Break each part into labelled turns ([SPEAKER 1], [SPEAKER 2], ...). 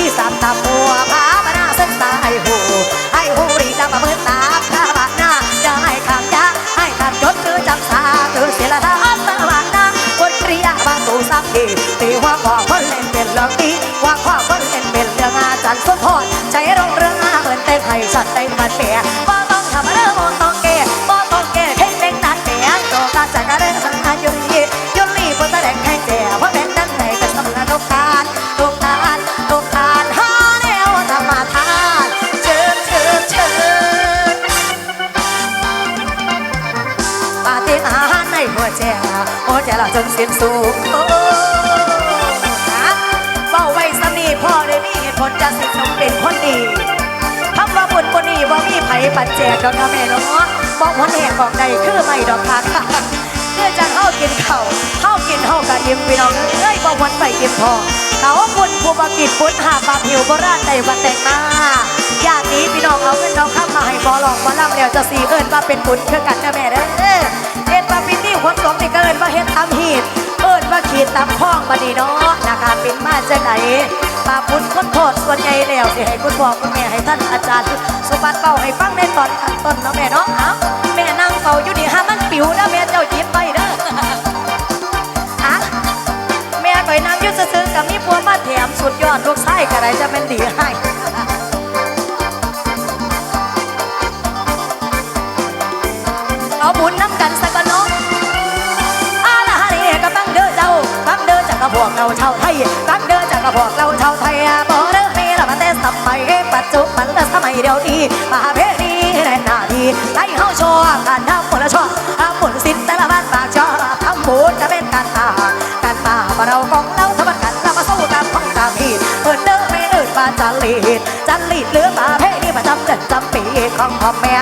[SPEAKER 1] ที่สามตามัวพาบนาเส้นตาไอ้หูไอ้หูรีดำมาเมื่อตาพาบาหน้าจะให้ขามยาให้คำยศคือจำสาคือเสียละท่าตาบานนาคนเรียบางตูสักทีตีว่าขอคนเล่นเป็นเรื่องดีว่าขอคนเล่นเป็นเรื่องอาจารย์สุนทรใจรงเรื่องอาเหมือนเต้นให้ชัดเต้มันเปีย หัวใจหัวใจเราจนเสิ้นสุดโอ้นะเฝ้าไว้สมีพ่อได้มีเหตุผลจะสิสมเป็นคนดีคำว่าบุญคนนี้บ่มีไผปัจแจกดอกนะแม่เนาะบอกหัวแห่ของใดคือไม่ดอกค่ะเพื่อจะเข้ากินเข้าเข้ากินเข้ากะอิ่มพี่น้องเอ้ยบ่วันไปอิ่มพอเขาบุญภูบกิจบุญหาบาผิวโบราณในวันแต่งหน้าญาตินี้พี่น้องเอาเงินเอาข้ามมาให้บอหลอกบอลำแล้วจะสีเอิญว่าเป็นบุญคือกันนะแม่เด้อ คนสองนี่ก็เอินว่าเฮ็ดตามหีดเอิ้นว่าขีดตามคล้องบัดนี้เนาะนะคะเป็นมาจากไหนปาปุ้นคนโทษส่วนใหญ่แล้วสิให้คุณพ่อคุณแม่ให้ท่านอาจารย์ สุบัติเป่าให้ฟังในตอนขั้นต้นเนาะแม่เนาะอ้าแม่นั่งเป่าอยู่นี่ห้ามมันปิวนะแม่เจ้าหยิบไปเด้ออะแม่ก็นั่งยู่ซื่อกับมีผัวมาแถมสุดยอดลูกไส้ก็ได้จะเป็นดีให้ เราชาวไทยตั้งเด้อจากกระพวกเราชาวไทยบอกเด้อมีละมาแต่สมัยปัจจุบันและสมัยเดียวนี้มาเพณีและหนาทีไล่เฮาชอบการทำบุญละชอบทำบุญสินแต่ละบ้านปากชอบทำบุญจะเป็นการตาการตาเราของเราทำกันเรามาสู้ตามของตามผิดเปิดเด้อไม่เอิดปาจันลีดจันลีดเหลือมาเพณีประจำเดือนจำปีของพ่อแม่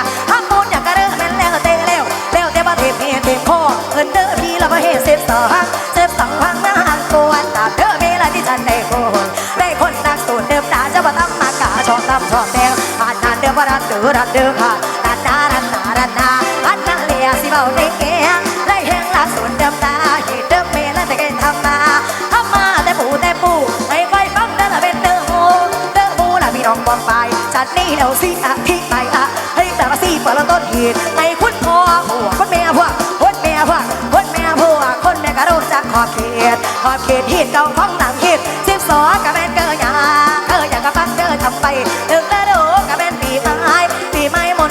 [SPEAKER 1] เดือรันเดือค่ะรันนารันนารันนาอันนเลียสิเบาได้แก่ได้แห่งลักสูตรเดิมดาเหตุเดิมเมและแต่เกณฑ์ทำมาทำมาแต่ปูแต่ปูไม่ไฟฟังนั่นละเป็นเด้อโมเด้อโมละพี่น้องบองไปจัดนี่แล้วสิอะที่ไปอะเฮ้แต่ว่าสิเปิดละต้นเหตุให้คุณพ่อหัวคนแม่พวกคนแม่พวกคนแม่พวกคนแม่กระโดดจากขอบเขตขอบเขตเหตุเก่าของหนังเหตุสิบสองกับแม่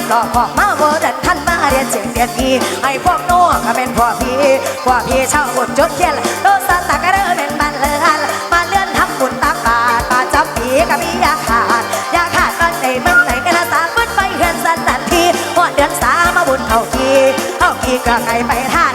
[SPEAKER 1] หลอกพอกมาเวอร์ดันท่านมาเรียนเสียงเรียนดีให้พวกโน่กับเป็นพวกพี่พวกพี่เช่าบุญจดเขียนโดสัตว์ตะกระเดินเป็นบันเลือนมาเลื่อนทำบุญตามบาทมาจับปีก็มียาขาดยาขาดบ้านในเมืองไหนกันละสามบุญไปเฮือนสันนันทีพอเดือนสามมาบุญเอาทีเอาทีก็ไก่ไปทาน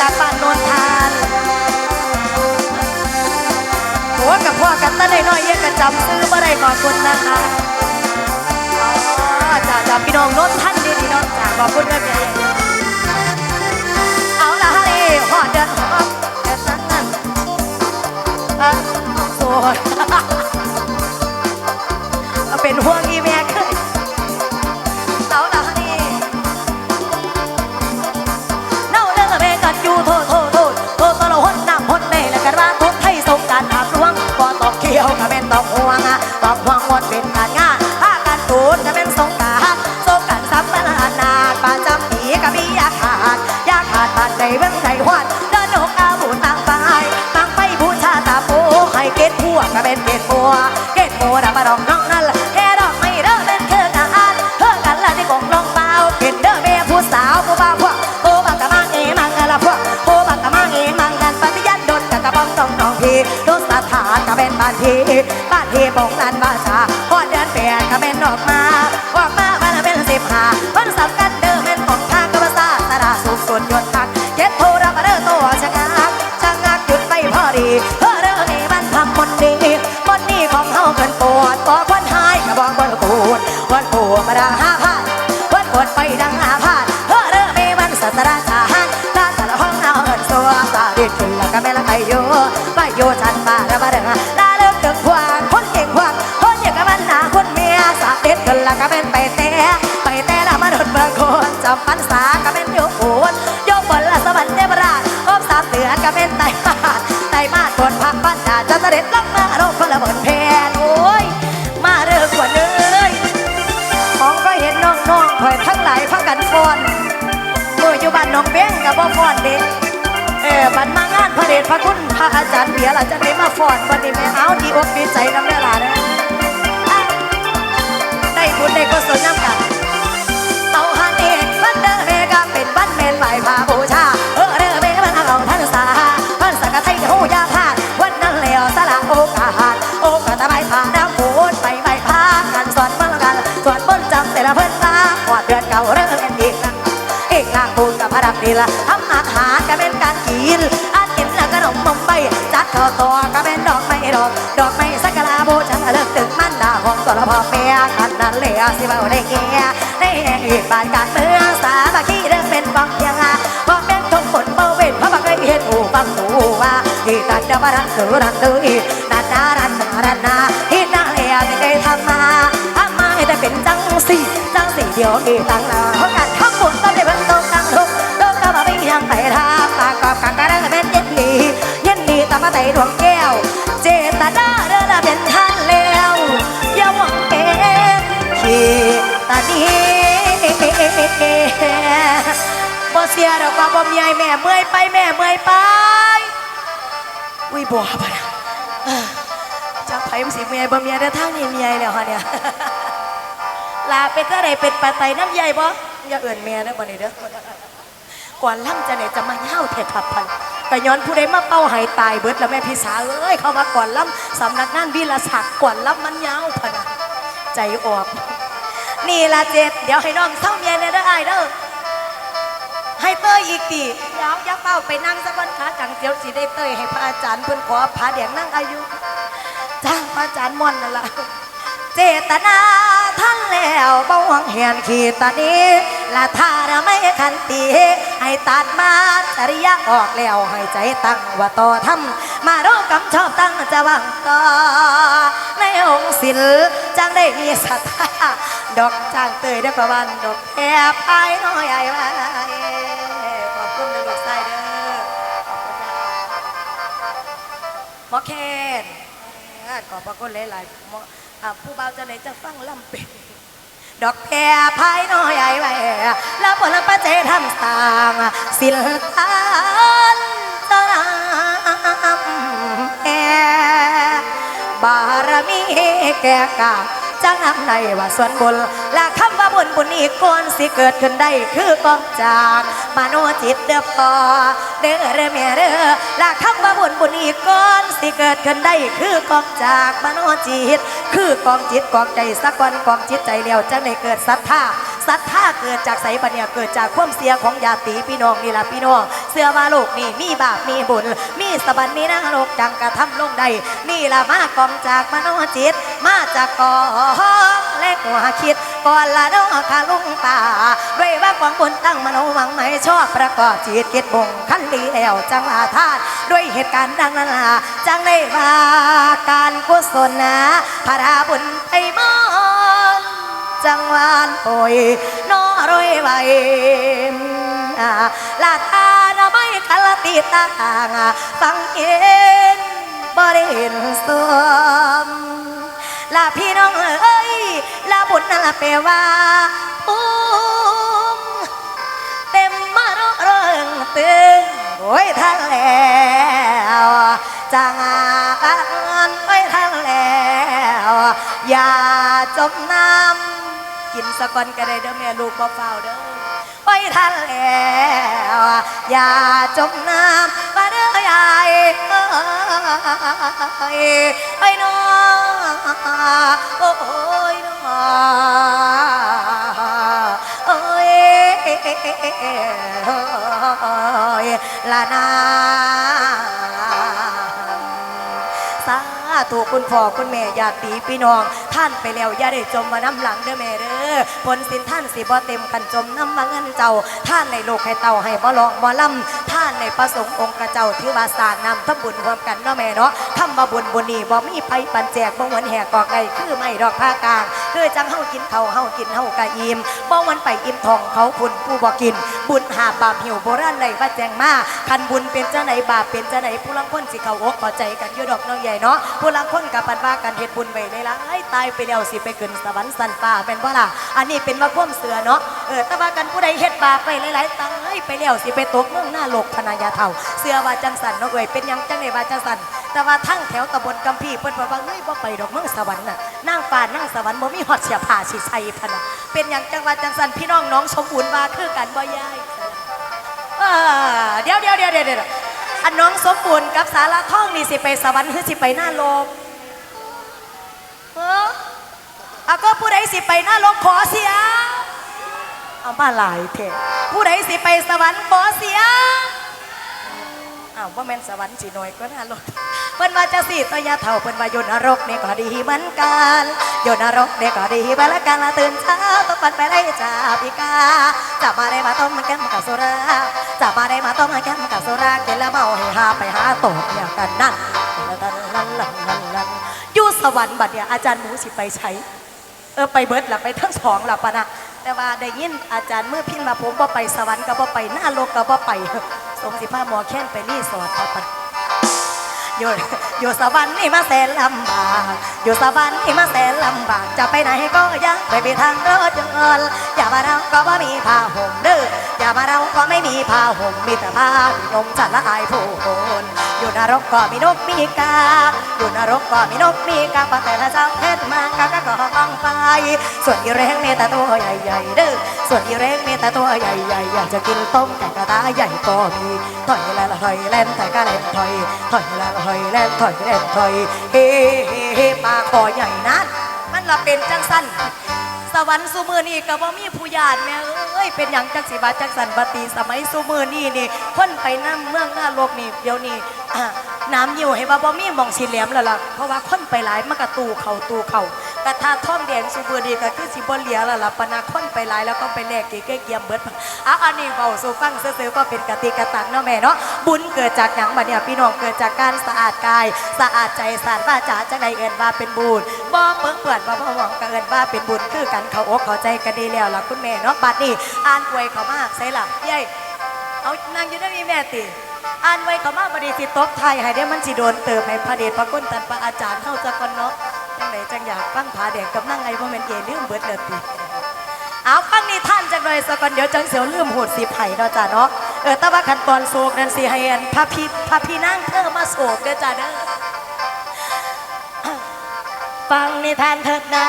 [SPEAKER 1] จากบ้านโนนทานหัวกับพ่อกันตั้งน้อยเยังกระจำซื้อมาได้ขอบคุณนะคะอ๋อจ้าจ้าพี่น้องโนนท่านดีดีๆเนาะจ้าขอบคุณแม่แม่เอาละฮะนี่หอดเดือนหอมเดือนนั้นนั่นเออโส เป็นบ้านพี่บ้านพี่บงลานบ้านชาพอเดือนแปดก็เป็นออกมาออกมาวันละเป็นสิบห้าวันสำคัญเดิมเป็นของทางกับภาษาสระสูงสุดยศทักเจ็ดโทรมาเด้อตัวชะงักชะงักหยุดไปพอดีเฮ้อเรื่องนี้มันทำมนดีมนดีของเฮาเกินปวดบอกวันหายก็บอกวันปูดวันปูดมาดังห้าพันวันปวดไปดังห้าพันเฮ้อเรื่องนี้มันสัตราชาหันลาแต่ละห้องเอาเงินตัวตาดิดขึ้นแล้วก็ไม่ละใครอยู่ไปอยู่ชันมาแล้วมาเด้ง คนจำปันสาก็เป็นโยโอนโยบนละสวรรค์เทพราชครบสามเดือนก็เป็นไตมาสไตมาสคนพักบ้านดาจะเสด็จลงมาโรคคนละบนเพนโอ้ย มาเรื่องกว่าเลยของก็เห็นน้องๆคอยทั้งหลายพักกันฟอนมืออยู่บ้านน้องเบ้งกับบ่ฟอนเด็กเออบันมางานพระเดชพระคุณพระอาจารย์เบียร์ล่ะจะได้มาฟอนวันนี้แม่เอาดีอกดีใจน้ำเด้อล่ะเด้อได้บุญได้กุศลน้ำกัน ไหวพาบูชาเออเดอร์เมมันเอาท่านสาท่านสักกไทยหูยาพาดวันนั้นเลวสละโอกาสโอกาสตะไบผ่านน้ำปูนไปใบพากันสอนเมื่อกันสอนบนจำแต่ละเพิ่นมาหอดเดือนเก่าเริ่มเป็นอีกนะอีกนางปูนกับพระดับดีละทำอาหารก็เป็นการกินอากินแล้วก็นมนมใบจัดข้าวตัวก็เป็นดอกไม้ดอกดอกไม้สักการะบูชาเลิกตึกมันดาของตัวละพ่อแม่กันนั้นเลยสิเบาได้แก่ในอีกบ้านการเมืองสามัคคีเรื่ บังยังอะบ่แม่นทุกคนบ่เว้นเพราะบ่เคยเห็นหูฟังหูว่าอีตันเดบรันคือรันตืออีนานารันรันนาฮินาเลียไม่เคยทำมาทำมาให้แต่เป็นจังสี่จังสี่เดียวมีตังนาเพราะการทั้งหมดต้องได้เบิ่งตรงกลางทุกตรงกลางบ่มียังไปทำปากกอบกันก็ได้เป็นเย็นดีเย็นดีตามมาไต่ดวงแก้ว เจตนาเรือละเป็นท่านแล้วอย่าหวังเป็นขีตานี บ่เสียดอกว่าบ่มีไอแม่เมื่อยไปแม่เมื่อยไปอุ้ยบัวปะนะจะไผมันสิเมียบ่เมียเด้อทางนี้เมียแล้วฮะเนี่ยลาเป็นเท่าไรเป็นปลาไตน้ำใหญ่บ่อย่าเอื่นเมียเด้บ่นี่เด้อก่อนล่ำจะไหนจะมาเห่าเถิดทับพันแต่ย้อนผู้ใดมาเป้าหายตายเบิดแล้วแม่พี่สาวเอ้ยเข้ามาก่อนล่ำสำนักงานวิลาศักดิ์ก่อนล่ำมันยาวพะนะใจออกนี่ละเจ็ดเดี๋ยวให้น้องเศร้าเมียเนี่ยเด้อไอ้เด้อ ให้เต้ยอีกตีเดี๋ยวอยักเป้าไปนั่งสักวันขาจังเดี๋ยวสิได้เต้ยให้พระอาจารย์เพิ่นขอพาแดงนั่งอายุจ้างพระอาจารย์ม่อนนั่นละเจตนาทั้งแล้วบ่หวังเหียนขีดตานี้ละท่าราไม่คันตีให้ตัดมาจริยะออกแล้วให้ใจตั้งว่าต่อทำมาโรคกำชอบตั้งจะวังต่อในองค์ศิลจังได้มีศรัทธาดอกจางเตยได้ประวันดอกแอบพายน้อยใหญ่ไว้ หมอเคนขอบพระคุณหลายๆหมอผู้เบาจะไหนจะฟังลำเป็นดอกแพรพายน้อยใหญ่ไว้แล้วผลประเจทำต่างศิลปานสนามแอบารมีแก่กาจังนำในว่าส่วนบุญและคำว่าบุญบุญอีกคนสิเกิดขึ้นได้คือกองจาก มโนจิตเด้อพอเด้อเด้อแม่เด้อละคำว่าบุญบุญอีกคนสิเกิดขึ้นได้คือกองจากมโนจิต คือกองจิตกองใจสักวันกองจิตใจเดียวจังได้เกิดศรัทธาศรัทธาเกิดจากไสบัญญาเกิดจากความเสียของญาติพี่น้องนี่ละพี่น้องเสื้อว่าโลกนี่มีบาปมีบุญมีสวรรค์มีนรกจังกระทำลงใดนี่ละมากองจากมโนจิตมาจากกอง เล็กหัวคิด ก่อนละน้องคาลุงตาด้วยว่าของบุญตั้งมโนวังไม่ชอบประกอบจิตคิดบงคันดีแล้วจังว่าทานด้วยเหตุการณ์ดังนั้นละจังได้ว่าการกุศลนะพระราบุญไปมอนจังหวานโอยนอรอยไว้อ่าลาทานะไม่คลติตางฟังเย็นบริเห็นสวม ลาพี่น้องเอ้ยลาบุญนั่นละแปลว่าปุ้มเต็มมาโรเริงตึงโอ้ยท่านแล้วจังอันโอ้ยท่านแล้วอย่าจมน้ำกินสะก่อนก็ได้เด้อแม่ลูกบ่เฝ้าเด้อ ไว้ทันแล้วอย่าจมน้ำมาเด้อยายเอ้ไอ้น้อโอ้ยน้อโอ้ยลานาสา ถูกคุณพ่อคุณแม่ญาติพี่น้อง ท่านไปแล้วอย่าได้จมมาน้ำหลังเด้อแม่เด้อผลสินท่านสิบ่เต็มกันจมน้ำมาเงินเจ้า ท่านในโลกให้เต่าให้บ่ลองบ่ล่ำท่านในประสงค์องค์กระเจ้าถือว่าสางนำทำบุญรวมกันเนาะแม่เนาะทำมาบุญบุญนี่บ่มีไผปันแจกบ่เหมือนแหกกอกไก่คือไม่ดอกผ้ากลาง คือจังเฮากินเขาเฮากินเฮากะอิ่มบ่วันไปอิ่มทองเขาพุ่นผู้บ่กิน บุญหาบาปหิวโบราณใดว่าแจงมาคันบุญเป็นเจ้าไหนบาปเป็นเจ้าไหนผู้ลังคนสิเขาอกเข้าใจกันอยู่ดอกน้องใหญ่เนาะผู้ลังคนกับปันว่ากันเฮ็ดบุญไปหลายๆตายไปแล้วสิไปขึ้นสวรรค์สันฟ้าเป็นบ่ล่ะอันนี้เป็นว่าความเสือเนาะเออแต่ว่ากันผู้ใดเฮ็ดบาปไปหลายๆตายไปแล้วสิไปตกเมืองหน้าโลกพนายาเฒ่าเสือว่าจังสันเนาะเอ้ยเป็นยังจังไดว่าจังสัน แต่ว่าทั้งแถวตำบลกัมพีเพิ่นว่าเฮ้ยบ่ไปดอกเมืองสวรรค์น่ะนางฟ้านางสวรรค์บ่มีฮอดเสียผ้าสิใส่พะนะเป็นหยังจังหว่าจังสันพี่น้องน้องสมบูรณ์ว่าคือกันบ่ยายเออเดี๋ยวเดี๋ยวเดี๋ยวเดี๋ยวเดี๋ยวอันน้องสมบูรณ์กับสาระท่องนี่สิไปสวรรค์คือสิไปหน้าโลกเอออาก็ผู้ใดสิไปหน้าโลกขอเสียเอามาหลายเถอะผู้ใดสิไปสวรรค์ขอเสียง อ้าวว่าแม่นสวรรค์สิหน่อยก็น่าโลกเพิ่นว่าจะสิตอยาเท่าเพิ่นว่าโยนนรกเนี่ยก็ดีเหมือนกันโยนนรกเนี่ยก็ดีเหมือนกันละตื่นเช้าต้องปันไปไล่จ่าพิกาจับมาได้มาต้มมันแก้มกับโซดาจับมาได้มาต้มมันแก้มกับโซดากินแล้วเมาให้หาไปหาตกอย่างกันนั่นลันลันลันลันลันอยู่สวรรค์บัดเนี่ยอาจารย์หมูสิไปใช้เออไปเบิดหละไปทั้งสองหละปะนะ แต่ว่าได้ยินอาจารย์เมื่อพินมาผมว่าไปสวรรค์ก็บ่ไปหน้าโลกก็บ่ไปสมสิพาหมอแค้นไปรีสอร์ทเอาปะอยู่อยู่สวรรค์นี่มาแสนลำ อยู่สวรรค์นี่มาแสนลำบากจะไปไหนก็ยังไปไปทางรถยนต์อย่ามาเราก็บ่ามีผ้าห่มเด้ออย่ามาเราก็ไม่มีผ้าห่มมีแต่ผ้าที่นมจัดละอายผู้คนอยู่นรกก็มีนกมีกา อยู่นรกก็มีนกมีกาปะแต่ละเจ้าเพชรมากาก็ก็บังไฟส่วนอีเรงมีแต่ตัวใหญ่ๆเด้อ ส่วนอีเร่งเนี่ยแต่ตัวใหญ่ๆอยากจะกินต้มแต่กระตาใหญ่ก็มีถอยแล้วถอยแล่นแต่ก็แล่นถอยถอยแล้วถอยแล่นถอยแล่นถอยเฮ้เฮ้เฮ้ปลาคอใหญ่นั้นมันละเป็นจังสั้นสวรรค์สุมือนี่ก็บ่มีผู้ญาติแม่เอ้ยเป็นหยังจังสิบาจังสันบตีสมัยสุมือนี่นี่คนไปน้ำเมืองหน้าโลกนี่เดี๋ยวนี้น้ำยู่ให้ว่าบ่มีมองสีแหลมแล้วล่ะเพราะว่าคนไปหลายมันก็ตูเข่าตูเข่า กระทาท่องแดงสุมือนี่ก็คือสิบเหลียล้วล่ะปนะคนไปหลายแล้วก็ไปแลกเก๋ๆเกียมเบิดอะอันนี้เบาสูฟังซื่อก็เป็นกติกาตักเนาะแม่เนาะบุญเกิดจากหยังบัดเนี่ยพี่น้องเกิดจากการสะอาดกาย สะอาดใจสะอาดว่าจาจังใดเอิ้นว่าเป็นบุญบ่เปิ้งเปื่อนบ่บ่หวังก็เอิ้นว่าเป็นบุญคือกันเขาอกเขาใจกันดีแล้วล่ะคุณแม่เนาะบัดนี้อ่านอวยเขามาใส่ล่ะเย้ยเอานางอยู่ได้มีแม่ติอ่านไว้เขามาบัดนี้สิตบไทยให้ได้มันสิโดนเติมให้พระเดชพระคุณท่านพระอาจารย์เฮาจักก่อนเนาะ จังไดจังอยากฟังผาแดงกับนางไงบ่แม่นเอลืมเบิดเลยติเอาฟังนิทานจังหน่อยสักก่อนเดี๋ยวจังเสียวลืมโหดสีไผ่เนาะจ้ะเนาะเออต่ว่าขันตอนโศกนั่นสิให้อันพระพี่พระพี่นั่งเธอมาโศกเด้อจ้ะเด้อฟังนิทานเถิดนะ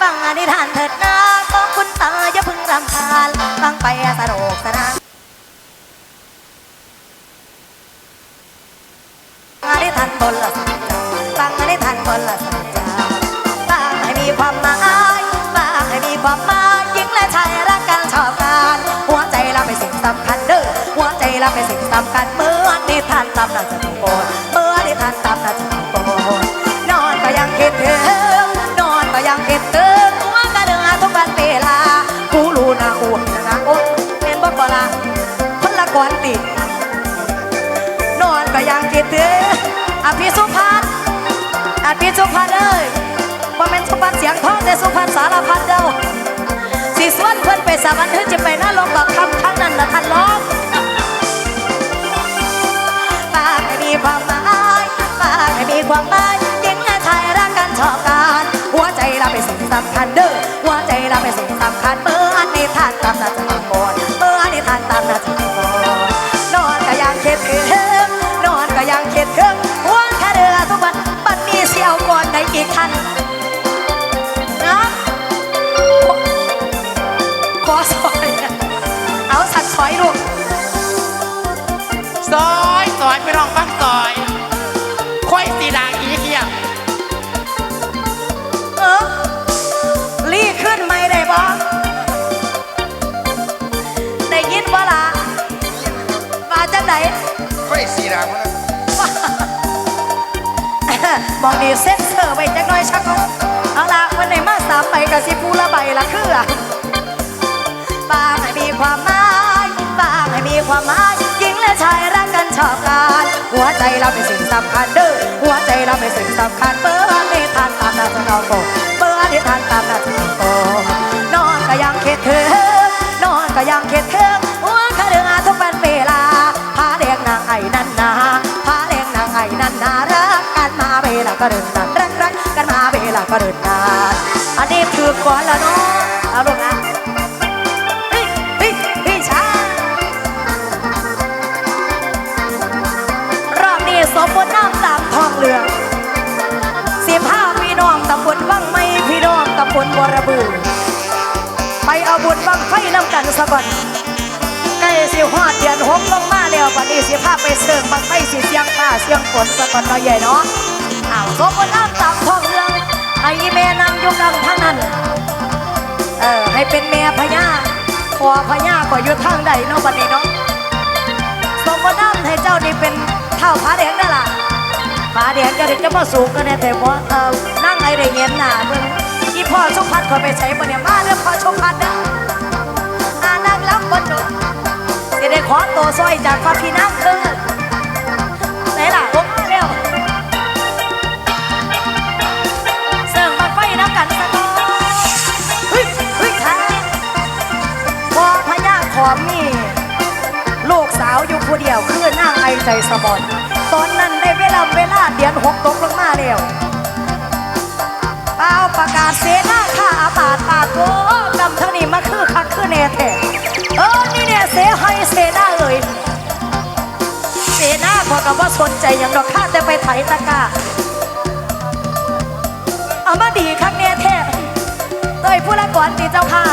[SPEAKER 1] ฟังนิทานเถิดนะก็คุณตาอย่าพึ่งรำคาญฟังไปสนุกสนานฟังนิทานบนละสัจจาฟังนิทานบนละ ก็ยังคิดถึงอภิสุพัฒน์อภิสุพัฒน์เอ้ยว่าเป็นสุพัฒน์เสียงทองแต่สุพัฒน์สารพัดเด้าสิสวนเพิ่อนไปสวรรค์เพิ่นจะไปหน้าลงกับคำทั้งนั้นนะท่านร้องปากให้มีความหมายปากให้มีความหมายหญิงและชายรักกันชอบกันหัวใจเราเป็นสิ่งสำคัญเด้อหัวใจเราเป็นสิ่งสำคัญเมื่ออันนี้ท่านตามนาจะโกนเมื่ออันนี้ท่านตามนาจะโกนน ก่อนในอีกคันนะขอซอยเอาสัตว์ซอยลูก
[SPEAKER 2] ซอยซอยไปลองฟังซอย
[SPEAKER 1] มองดีเซ็ตเซอร์ไว้จักหน่อยชักเอาเอาละวันไหนมาสามใบกับสิผู้ละใบละคือปางให้มีความหมายปางให้มีความหมายหญิงและชายรักกันชอบกันหัวใจเราเป็นสิ่งสำคัญเด้อหัวใจเราเป็นสิ่งสำคัญเบอร์นิทานตามนาจะนองโตเบอร์นิทานตามนาจะนองโต ก็เดินนานรักรักกันมาเวลาก็เดินนานอันนี้คือก่อนล้วเนาะเอาลูกนะเฮ้ยเฮ้ยเฮ้ยช้ารอบนี้สมบูรณ์น้ำตามทองเหลืองสิบห้าพี่น้องตำบลวังไม่พี่น้องตำบลบรบือ ไปเอาบุญบังไฟน้ำกันสะก่อนใกล้สิฮอดเดือนหกลงมาแล้ววันนี้สิพาพไปเสิร์งบังไฟสิเสียงข้าเสียงฝนสะก่อนเนาใหญ่เนาะ อ้าวสมบูรณ์น้ำตามทองเหลืองให้อีแม่นั่งยู่กลางทางนั้น เออให้เป็นแม่พญาพอพญาก็อยู่ทางใดเนาะบัดนี้เนาะสมบูรณ์น้ำให้เจ้านี่เป็นเท่าผาแดงนั่นล่ะผาแดงจะได้จะมาสูงกันแน่แต่ว่าเออนั่งไงได้เห็นหน้าเบิ่งอีพ่อชุกพัดขอยไปใช้บ่เนี่ยมาเรื่องพ่อชุกพัดนะอานั่งรับบนโดดสิได้ขอตัวซอยจากพระพี่น้ำเด้อ ใจสะบอนตอนนั้นได้เวลาเวลาเดือนหกตกลงมาแล้วเป้าประกาศเสนาข้าอาบาดปาดโอ้กำเท่านี้มาคือคักคือแน่แท้เออนี่เนี่ยเสให้เสนาเอ่ยเสนาพอกับว่าสนใจอย่างดอกข้าแต่ไปไถตะกาเอามาดีคักแน่แท้เตยผู้ละก่อนตีเจ้าค่ะ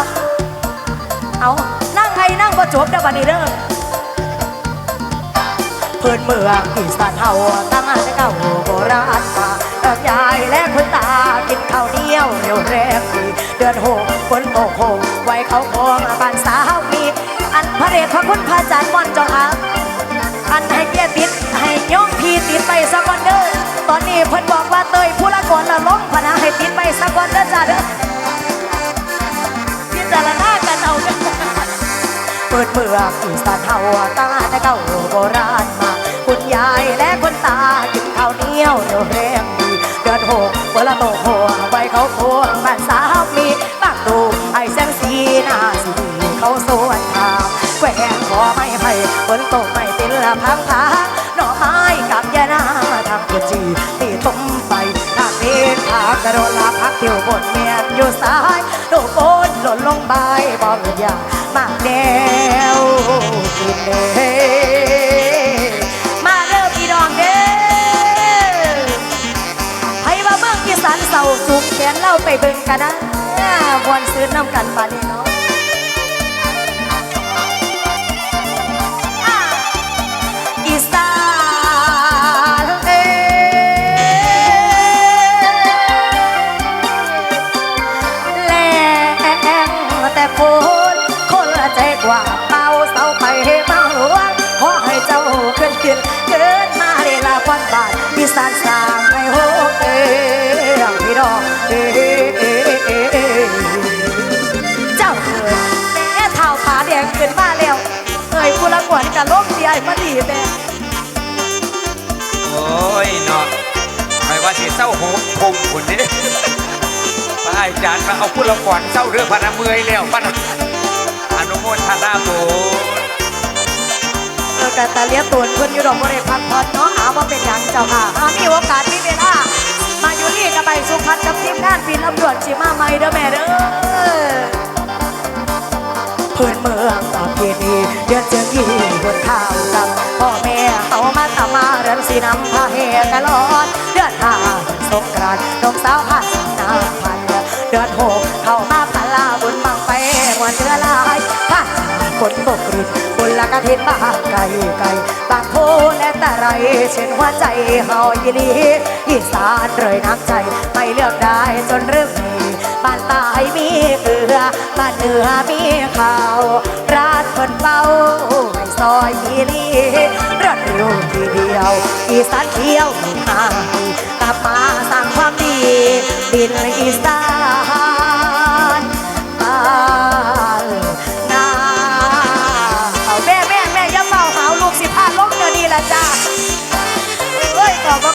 [SPEAKER 1] เอานั่งไงนั่งบ่จบเด้อบัดนี้เด้อ พื่นเมืองอีสานเฮาตั้งแต่เก่าโบราณมาเอิกยายและคุณตากินข้าวเหนียวเร็วแรงดีเดือนหกฝนตกโหงไว้เขาคงบ้านสาวมีอันพระเดชพระคุณพระจันทร์ม่อนจ้าค่ะอันให้เกียรติดให้โยมพี่ติดไปสักวันเด้อตอนนี้เพิ่นบอกว่าเตยผู้ละก่อนละล้มพนะให้ติดไปสักวันเด้อจ้าเด้อพิจารณากันเอาเด้อเปิดเมืองอีสานเฮาตั้งแต่เก่า บนเมียนอยู่ซ้ายดูโกนหล่นลงใบบอกอย่างมากแนวกินเด้มาเด้อพี่น้องเด้อให้มาเมืองอีสานเศร้าสุขแขนเล่าไปเบิ่งกันนะมวนซื้อน้ำกันปานนี้เนาะ จารย์มาเอา
[SPEAKER 3] พุทธละก่อนเศร้าเรื่องพระนเมอยแล้วพระนะอนุโมทนาโม
[SPEAKER 1] เออกะตาเลียตูนเพิ่นอยู่ดอกบ่ได้พักผ่อนเนาะหาว่าเป็นหยังเจ้าค่ะอามีโอกาสมีเวลามาอยู่นี่กับไปสุพรรณกับทีมงานปีนตำรวจสิมาใหม่เด้อแม่เด้อเพื่อนเมืองประเพณีเดือนเจียงยี่บนข้าวกับพ่อแม่เขามาตามมาเรือนสีน้ำพาเฮกันลอดเดือนห้าสงกรานต์นมสาว วันเดือลายผ่านฝนตกรินบุญละกะทินบ้างไกลไกลบางโพและแต่ไรเช่นหัวใจเฮายีลีอีสานเลยน้ำใจไม่เลือกได้จนเริ่มมีบ้านใตายมีเกลือบ้านเหนือมีข้าวร้านคนเฝ้าให้ซอยมีลีรถเร็วทีเดียว อีสานเที่ยวมีหางกลับมาสร้างความดีดินอีสาน